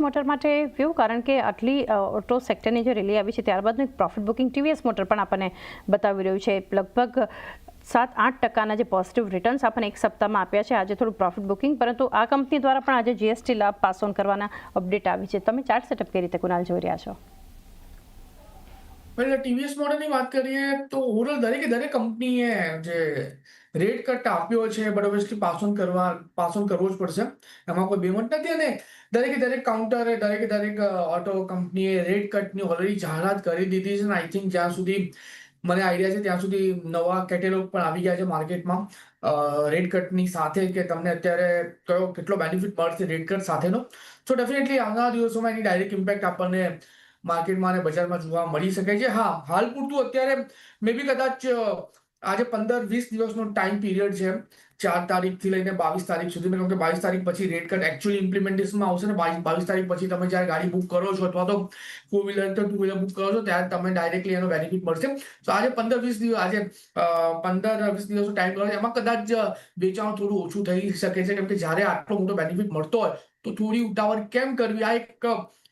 Motor માટે view, કારણ કે આટલી ઓટો સેક્ટરની જે રેલી આવી છે ત્યારબાદનું એક પ્રોફિટ બુકિંગ ટીવીએસ મોટર પણ આપણને બતાવી રહ્યું છે. લગભગ સાત, આઠ ટકાના જે પોઝિટિવ રિટર્ન્સ આપણને એક સપ્તાહમાં આપ્યા છે. આજે થોડું પ્રોફિટ બુકિંગ પરંતુ આ કંપની દ્વારા પણ આજે જીએસટી લાભ પાસ ઓન કરવાના અપડેટ આવી છે. તમે ચાર્ટ સેટઅપ કઈ રીતે કુનાલ જોઈ રહ્યા છો? ટીવીએસ મોડલની વાત કરીએ તો ઓવરઓલ દરેકે દરેક કંપનીએ જે રેટ કટ આપ્યો છે બટ ઓબ્વિયસલી પાસ કરવા પાસ કરવો જ પડશે. એમાં કોઈ બેમત નથી અને દરેકે દરેક કાઉન્ટરે દરેકે દરેક ઓટો કંપનીએ રેટ કટની ઓલરેડી જાહેરાત કરી દીધી છે અને આઈ થિંક જ્યાં સુધી મને આઈડિયા છે ત્યાં સુધી નવા કેટેલોગ પણ આવી ગયા છે માર્કેટમાં. રેટ કટની સાથે કે તમને અત્યારે કયો કેટલો બેનિફિટ મળશે રેટ કટ સાથેનો. સો ડેફિનેટલી આવનારા દિવસોમાં એની ડાયરેક્ટ ઇમ્પેક્ટ આપણને માર્કેટમાં અને બજારમાં જોવા મળી શકે છે. હા, હાલ પૂરતું અત્યારે મે બી કદાચ આજે પંદર વીસ દિવસનો ટાઈમ પિરિયડ છે. ચાર તારીખથી લઈને બાવીસ તારીખ સુધી. કેમ કે બાવીસ તારીખ પછી રેટ કટ એકચ્યુઅલી ઇમ્પ્લિમેન્ટેશનમાં આવશે ને બાવીસ તારીખ પછી તમે જ્યારે ગાડી બુક કરો છો અથવા તો ફોર વ્હીલર તો ટુ વ્હીલર બુક કરો છો, ત્યારે તમને ડાયરેક્ટલી એનો બેનિફિટ મળશે. તો આજે પંદર વીસ દિવસ, આજે પંદર વીસ દિવસનો ટાઈમ કર્યો એમાં કદાચ વેચાણ થોડું ઓછું થઈ શકે છે. કેમ કે જ્યારે આટલો મોટો બેનિફિટ મળતો હોય તો થોડી ઉતાવળ કેમ કરવી? આ એક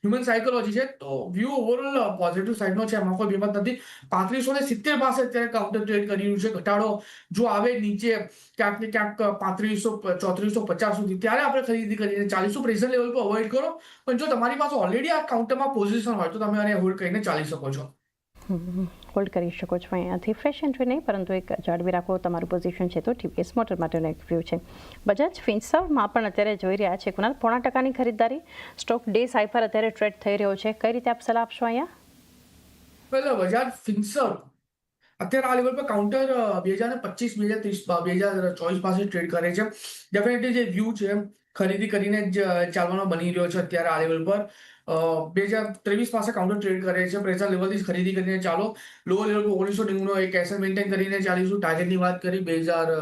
હ્યુમન સાયકોલોજી છે. તો વ્યૂ ઓવરઓલ પોઝિટિવ સાઈડનો છે. એમાં કોઈ બેમત નથી. પાંત્રીસો ને સિત્તેર પાસે અત્યારે કાઉન્ટર ટ્રેડ કરી રહ્યું છે. ઘટાડો જો આવે નીચે, ક્યાંક ને ક્યાંક પાંત્રીસો ચોત્રીસો પચાસ સુધી. ત્યારે આપણે ખરીદી કરીને ચાલીસો પ્રેશર લેવલ પર અવોઇડ કરો. પણ જો તમારી પાસે ઓલરેડી આ કાઉન્ટરમાં પોઝિશન હોય, તો તમે આને હોલ્ડ કરીને ચાલી શકો છો. હોલ્ડ કરી શકો છો અહીંયાથી. ફ્રેશ એન્ટ્રી નહીં, પરંતુ એક જાળવી રાખો. તમારું પોઝિશન છે તો ટીવીએસ મોટર માટેનો એક વ્યૂ છે. બજાજ ફિન્સવમાં પણ અત્યારે જોઈ રહ્યા છે કુનાલ પોણા ટકાની ખરીદદારી. સ્ટોક ડે સાઇફર અત્યારે ટ્રેડ થઈ રહ્યો છે. કઈ રીતે આપ સલાહ આપશો અહીંયા? પહેલા બજાજ ફિન્સવ અત્યારે આ લેવલ પર કાઉન્ટર બે હજાર પચીસ, બે હજાર ત્રીસ, બે હજાર ચોવીસ પાસે ટ્રેડ કરે છે. ડેફિનેટલી જે વ્યૂ છે ખરીદી કરીને જ ચાલવાનો બની રહ્યો છે અત્યારે આ લેવલ પર. બે હજાર ત્રેવીસ પાસે કાઉન્ટર ટ્રેડ કરે છે. પ્રેશર લેવલથી ખરીદી કરીને ચાલો. લોઅર લેવલ પર ઓગણીસો નેવુંનો એક એસર મેન્ટેન કરીને ચાલીશું. ટાર્ગેટની વાત કરી, બે હજાર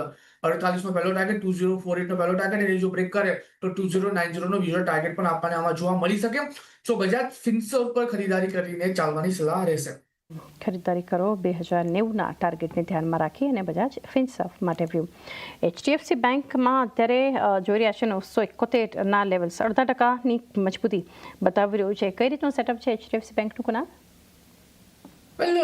અડતાલીસનો પહેલો ટાર્ગેટ ટુ ઝીરો ફોર એટનો પહેલો ટાર્ગેટ અને જો બ્રેક કરે, તો ટુ ઝીરો નાઇન ઝીરોનો બીજો ટાર્ગેટ પણ આપણને આમાં જોવા મળી શકે. સો બજાજ ફિન્સર પર ખરીદારી કરીને ચાલવાની સલાહ રહેશે. ખરીદારી કરો, બે હજાર નેવુંના ટાર્ગેટને ધ્યાનમાં રાખી અને બજાજ ફિન્સફ માટે વ્યૂ એચડીએફસી બેંકમાં અત્યારે જોઈ રહ્યા છે નવસો એકોતેરના લેવલ્સ અડધા ટકાની મજબૂતી બતાવી રહ્યું છે. કઈ રીતનું સેટઅપ છે એચડીએફસી બેંકનું કુના વેલ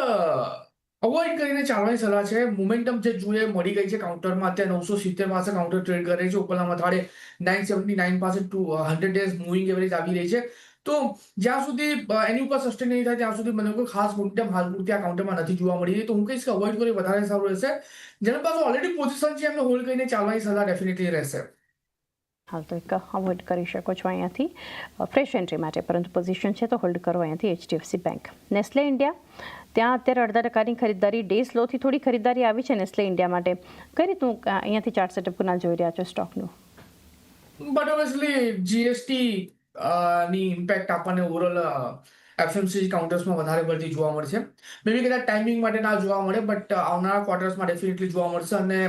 અવોઇડ કરીને ચાલવાની સલાહ છે. મોમેન્ટમ જે જોઈએ મળી ગઈ છે કાઉન્ટરમાં અત્યારે નવસો સિત્તેર પાસે કાઉન્ટર ટ્રેડ કરે છે. ઉપરના મથાળે નાઇન સેવન્ટી નાઇન પાસે two hundred days moving average આવી રહી છે. તો જ્યાં સુધી એની ઉપર સસ્ટેન નહીં થાય ત્યાં સુધી મને કોઈ ખાસ મોટી હાલ પૂરતી આ કાઉન્ટરમાં નથી જોવા મળી તો હું કહીશ કે અવોઇડ કરી વધારે સારું રહેશે. જેના પાસે ઓલરેડી પોઝિશન છે એમને હોલ્ડ કરીને ચાલવાની સલાહ ડેફિનેટલી રહેશે. હાલ તો એક અવોઇડ કરી શકો છો અહીંયાથી. ફ્રેશ એન્ટ્રી માટે પરંતુ પોઝિશન છે તો હોલ્ડ કરો અહીંયાથી એચડીએફસી બેંક નેસ્લે ઇન્ડિયા ત્યાં અત્યારે અડધા ટકાની ખરીદારી ડે સ્લોથી થોડી ખરીદારી આવી છે નેસ્લે ઇન્ડિયા માટે. કઈ રીતનું અહીંયાથી ચાર્ટ સેટઅપ કુનાલ જોઈ રહ્યા છો સ્ટોકનું બટ ઓબ્વિયસલી જીએસટી ની ઇમ્પેક્ટ આપણને ઓવરઓલ એફએમસી કાઉન્ટર્સમાં વધારે પડતી જોવા મળશે. મે બી કદાચ ટાઈમિંગ માટે ના જોવા મળે બટ આવનારા ક્વાર્ટર્સમાં ડેફિનેટલી જોવા મળશે. અને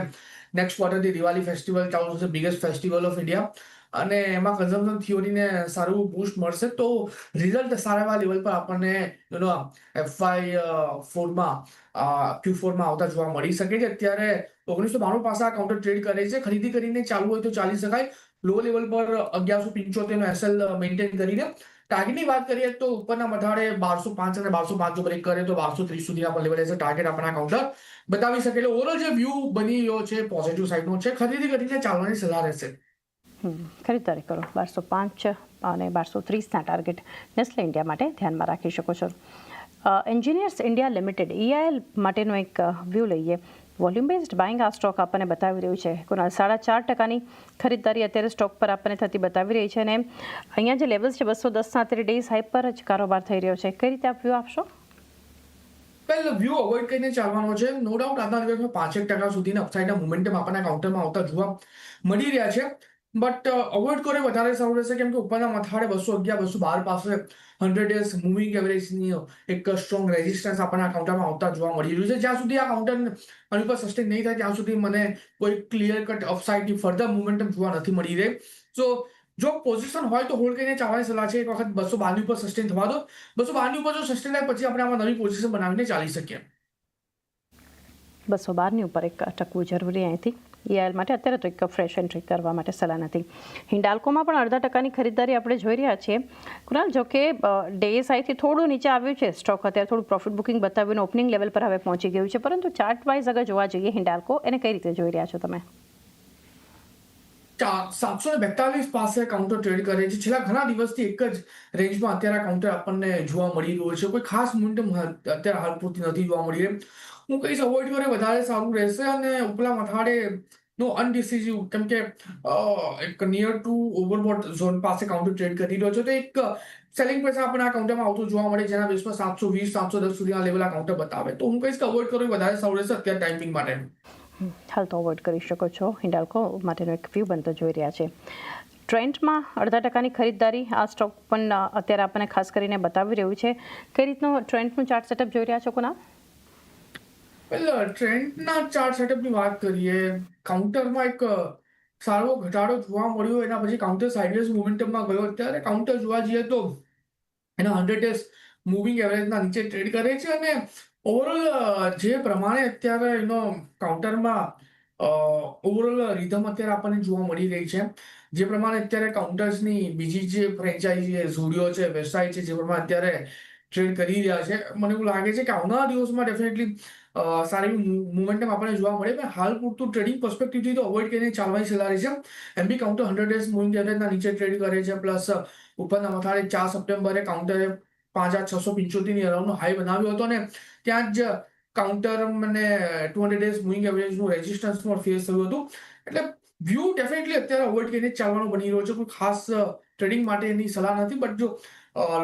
નેક્સ્ટ ક્વાર્ટરથી દિવાળી ફેસ્ટિવલ ચાલુ થશે બિગેસ્ટ ફેસ્ટિવલ ઓફ ઇન્ડિયા અને એમાં કન્ઝમ્પશન થિયોરીને સારું બૂસ્ટ મળશે. તો રિઝલ્ટ સારા એવા લેવલ પર આપણને યુ નો એફઆઈ ફોરમાં ક્યુ ફોરમાં આવતા જોવા મળી શકે છે. અત્યારે ઓગણીસો બાણું પાસે આ કાઉન્ટર ટ્રેડ કરે છે. ખરીદી કરીને ચાલુ હોય તો ચાલી શકાય. લો લેવલ પર અગિયારસો પંચોતેરનો એસએલ મેન્ટેન કરીને. ટાર્ગેટની વાત કરીએ તો ઉપરના મથાળે બારસો પાંચ અને બારસો પાંચ જો બ્રેક કરે તો બારસો ત્રીસ સુધીના પણ લેવલ રહેશે ટાર્ગેટ આપણા કાઉન્ટર બતાવી શકે. એટલે ઓવરઓલ જે વ્યૂ બની રહ્યો છે પોઝિટિવ સાઈડનો છે, ખરીદી કરીને ચાલવાની સલાહ રહેશે. ખરીદારી કરો. બારસો પાંચ અને બારસો ત્રીસના ટાર્ગેટ નેસ્લે ઇન્ડિયા માટે ધ્યાનમાં રાખી શકો છો. એન્જિનિયર્સ ઇન્ડિયા લિમિટેડ ઈઆઈએલ માટેનો એક વ્યૂ લઈએ. વોલ્યુમ બેઝડ બાઇંગ આ સ્ટોક આપણને બતાવી રહ્યું છે. કુનાલ સાડા ચાર ટકાની ખરીદદારી અત્યારે સ્ટોક પર આપણને થતી બતાવી રહી છે અને અહીંયા જે લેવલ્સ છે, બસો દસના અત્યારે ડેઝ હાઈ પર જ કારોબાર થઈ રહ્યો છે. કઈ રીતે આપ વ્યૂ આપશો? પહેલો વ્યૂ અવોઇડ કરીને ચાલવાનો છે. નો ડાઉટ આજના દિવસમાં પાંચેક ટકા સુધીના અપસાઇડના મુમેન્ટમ આપણને કાઉન્ટરમાં આવતા જોવા મળી રહ્યા છે. બટ અવોઇડ કરે વધારે સારું રહેશે કેમ કે ઉપરના મથાળે બસો અગિયાર બસો બાર પાસે હંડ્રેડ ડેઝ મૂવિંગ એવરેજની એક સ્ટ્રોંગ રેઝિસ્ટન્સ આપણને આ કાઉન્ટરમાં આવતા જોવા મળી રહ્યું છે જ્યાં સુધી આ કાઉન્ટર આની ઉપર સસ્ટેન નહીં થાય ત્યાં સુધી મને કોઈ ક્લિયર કટ અપસાઇડની ફર્ધર મુમેન્ટમ જોવા નથી મળી રહી સો જો પોઝિશન હોય તો હોલ્ડ કરીને ચાલવાની સલાહ છે એક વખત બસો બારની ઉપર સસ્ટેન થવા દો બસો બારની ઉપર જો સસ્ટેન થાય પછી આપણે આમાં નવી પોઝિશન બનાવીને ચાલી શકીએ બસો બારની ઉપર એક ટકવું જરૂરી અહીંથી ઈઆઈએલ માટે. અત્યારે તો એક ફ્રેશ એન્ટ્રી કરવા માટે સલાહ નથી હિન્ડાલ્કોમાં પણ અડધા ટકાની ખરીદદારી આપણે જોઈ રહ્યા છીએ. કુણાલ, જો કે ડીએસઆઈથી થોડું નીચે આવ્યું છે સ્ટોક અત્યારે થોડું પ્રોફિટ બુકિંગ બતાવ્યું ઓપનિંગ લેવલ પર હવે પહોંચી ગયું છે. પરંતુ ચાર્ટ વાઇઝ અગર જોવા જઈએ હિન્ડાલ્કો એને કઈ રીતે જોઈ રહ્યા છો તમે? સાતસો ને બેતાલીસ પાસે કાઉન્ટર ટ્રેડ કરે છે. છેલ્લા ઘણા દિવસથી એક જ રેન્જમાં અત્યારે આ કાઉન્ટર આપણને જોવા મળી રહ્યું છે. કોઈ ખાસ મોમેન્ટમ અત્યારે હાલ પૂરતી નથી જોવા મળી રહી. હું કહીશ અવોઇડ કરે વધારે સારું રહેશે અને ઉપલા મથાડે નો અનડિસિઝિવ કેમ કે એક નિયર ટુ ઓવરબોટ ઝોન પાસે કાઉન્ટર ટ્રેડ કરી રહ્યો છે. તો એક સેલિંગ પ્રેશર આપણને આ કાઉન્ટરમાં આવતું જોવા મળે, જેના બેસમાં સાતસો વીસ, સાતસો દસ સુધીના લેવલ આ કાઉન્ટર બતાવે. તો હું કહીશ કે અવોઇડ કરવું એ વધારે સારું રહેશે અત્યારે ટાઈમિંગ માટે હાલ તો અવોઇડ કરી શકો છો. હિન્ડાલ્કો માટેનો એક વ્યૂ બનતો જોઈ રહ્યા છે. ટ્રેન્ડમાં અડધા ટકાની ખરીદદારી આ સ્ટોક પણ અત્યારે આપણને ખાસ કરીને બતાવી રહ્યું છે. કઈ રીતનું ટ્રેન્ડનું ચાર્ટ સેટઅપ જોઈ રહ્યા છો કોના ટ્રેન્ડના ચાર્ટ સેટઅપની વાત કરીએ કાઉન્ટરમાં એક સારો ઘટાડો જોવા મળ્યો. એના પછી કાઉન્ટર સાઇડવેઝ મોમેન્ટમમાં ગયો. અત્યારે કાઉન્ટર જોવા જઈએ તો એના હંડ્રેડ ડેઝ મૂવિંગ એવરેજના નીચે ટ્રેડ કરે છે અને ઓવરઓલ જે પ્રમાણે અત્યારે એનો કાઉન્ટરમાં ઓવરઓલ રિધમ અત્યારે આપણને જોવા મળી રહી છે. જે પ્રમાણે અત્યારે કાઉન્ટર્સની બીજી જે ફ્રેન્ચાઇઝી છે ઝુડિયો છે વેબસાઇટ છે, જે પ્રમાણે અત્યારે ટ્રેડ કરી રહ્યા છે. મને એવું લાગે છે કે આવનારા દિવસમાં ડેફિનેટલી સારી મુવમેન્ટમ આપણને જોવા મળે. પણ હાલ પૂરતું ટ્રેડિંગ પર્સપેક્ટિવથી તો અવોઇડ કરીને ચાલવાની સલાહ રહી છે. MB counter hundred days moving એવરેજના નીચે ટ્રેડ કરે છે. પ્લસ ઉપરના મથાળે ચાર સપ્ટેમ્બરે કાઉન્ટરે પાંચ હજાર છસો પંચોતેરની અરાઉન્ડનો હાઈ બનાવ્યો હતો અને ત્યાં જ કાઉન્ટર મને ટુ હંડ્રેડ ડેઝ મૂવિંગ એવરેજનું રેઝિસ્ટન્સ પણ ફેસ થયું હતું. એટલે વ્યૂ ડેફિનેટલી અત્યારે અવોઇડ કરીને ચાલવાનો બની રહ્યો છે. કોઈ ખાસ ટ્રેડિંગ માટે એની સલાહ નથી બટ જો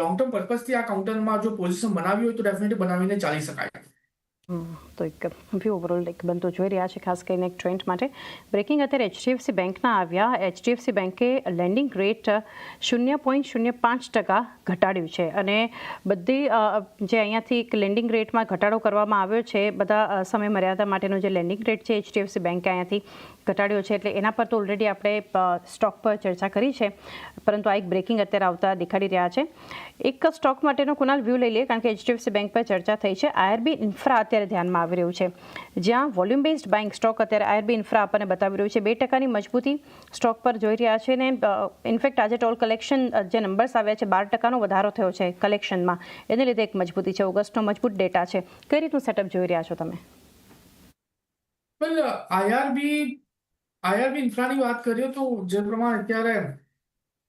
લોંગ ટર્મ પર્પઝથી આ કાઉન્ટરમાં જો પોઝિશન બનાવી હોય તો ડેફિનેટલી બનાવીને ચાલી શકાય. તો એક વ્યૂ ઓવરઓલ એક બનતો જોઈ રહ્યા છે, ખાસ કરીને એક ટ્રેન્ડ માટે. બ્રેકિંગ અત્યારે એચડીએફસી બેંકના આવ્યા. એચડીએફસી બેંકે લેન્ડિંગ રેટ શૂન્ય પોઈન્ટ શૂન્ય પાંચ ટકા ઘટાડ્યું છે. અને બધી જે અહીંયાથી એક લેન્ડિંગ રેટમાં ઘટાડો કરવામાં આવ્યો છે, બધા સમય મર્યાદા માટેનો જે લેન્ડિંગ રેટ છે એચડીએફસી બેંકે અહીંયાથી ઘટાડ્યો છે એટલે એના પર તો ઓલરેડી આપણે સ્ટોક પર ચર્ચા કરી છે. પરંતુ આ એક બ્રેકિંગ અત્યારે આવતા દેખાડી રહ્યા છે. એક સ્ટોક માટેનો કુનાલ વ્યૂ લઈ લઈએ, કારણ કે એચડીએફસી બેંક પર ચર્ચા થઈ છે. આઈઆરબી ઇન્ફ્રા અત્યારે ધ્યાનમાં આવી રહ્યું છે. જ્યાં વોલ્યુમ બેઝડ બેંક સ્ટોક અત્યારે આઈઆરબી ઇન્ફ્રા આપણને બતાવી રહ્યું છે. બે ટકાની મજબૂતી સ્ટોક પર જોઈ રહ્યા છે ને ઇનફેક્ટ આજે ટોલ કલેક્શન જે નંબર્સ આવ્યા છે, બાર ટકાનો વધારો થયો છે કલેક્શનમાં એને લીધે એક મજબૂતી છે, ઓગસ્ટનો મજબૂત ડેટા છે. કઈ રીતનું સેટઅપ જોઈ રહ્યા છો તમે? આઈઆરબી આઈઆરબી ઇન્ફ્રાની વાત કરીએ તો જે પ્રમાણે અત્યારે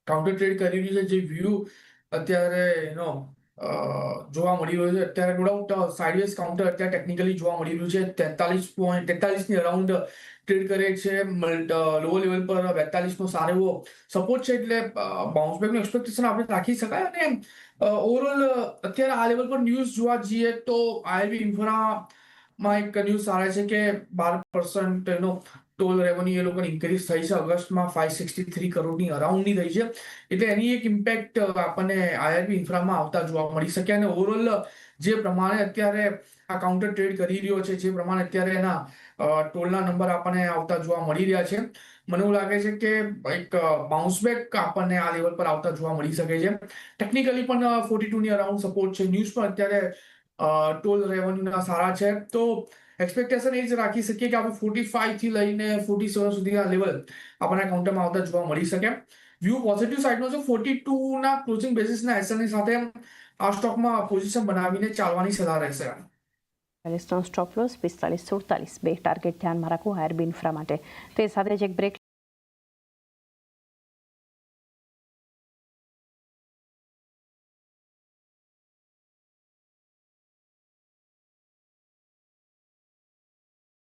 કાઉન્ટર ટ્રેડ કરી રહ્યું છે, જે વ્યૂ અત્યારે એનો જોવા મળી રહ્યો છે. અત્યારે નો ડાઉટ સાઇડવેઝ કાઉન્ટર અત્યારે ટેકનિકલી જોવા મળી રહ્યું છે. તેતાલીસ પોઈન્ટ તેતાલીસની અરાઉન્ડ ટ્રેડ કરે છે. લોઅર લેવલ પર બેતાલીસનો સારો એવો સપોર્ટ છે એટલે બાઉન્સ બેકનું એક્સપેક્ટેશન આપણે રાખી શકાય. અને ઓવરઓલ અત્યારે આ લેવલ પર ન્યૂઝ જોવા જઈએ તો આઈઆરબી ઇન્ફ્રા માં એક ન્યૂઝ આવે છે કે બાર પર્સન્ટ એનો ટોલ રેવન્યુ એ લોકોની ઇન્ક્રીઝ થઈ છે. ઓગસ્ટમાં ફાઈવ સિક્સટી થ્રી કરોડની અરાઉન્ડની થઈ છે. એટલે એની એક ઇમ્પેક્ટ આપણને આઈઆરબી ઇન્ફ્રામાં આવતા જોવા મળી શકે અને ઓવરઓલ જે પ્રમાણે અત્યારે આ કાઉન્ટર ટ્રેડ કરી રહ્યો છે, જે પ્રમાણે અત્યારે એના ટોલના નંબર આપણને આવતા જોવા મળી રહ્યા છે. મને એવું લાગે છે કે એક બાઉન્સબેક આપણને આ લેવલ પર આવતા જોવા મળી શકે છે. ટેકનિકલી પણ ફોર્ટી ટુની અરાઉન્ડ સપોર્ટ છે. ન્યૂઝ પણ અત્યારે ટોલ રેવન્યુના સારા છે તો એક્સપેક્ટેશન એ જ રાખી શકીએ કે આપણે ફોર્ટી ફાઈવથી લઈને ફોર્ટી સેવન સુધીના લેવલ આપણને કાઉન્ટરમાં આવતા જોવા મળી શકે વ્યૂ પોઝિટિવ સાઇડનો છે ફોર્ટી ટુના ક્લોઝિંગ બેસિસના એસએલની સાથે આ સ્ટોકમાં પોઝિશન બનાવીને ચાલવાની સલાહ રહેશે ચાલીસનો સ્ટોપ લોસ પિસ્તાલીસ સુડતાલીસ બે ટાર્ગેટ ધ્યાનમાં રાખવું આઈઆરબી ઇન્ફ્રા માટે. તે સાથે જ એક બ્રેક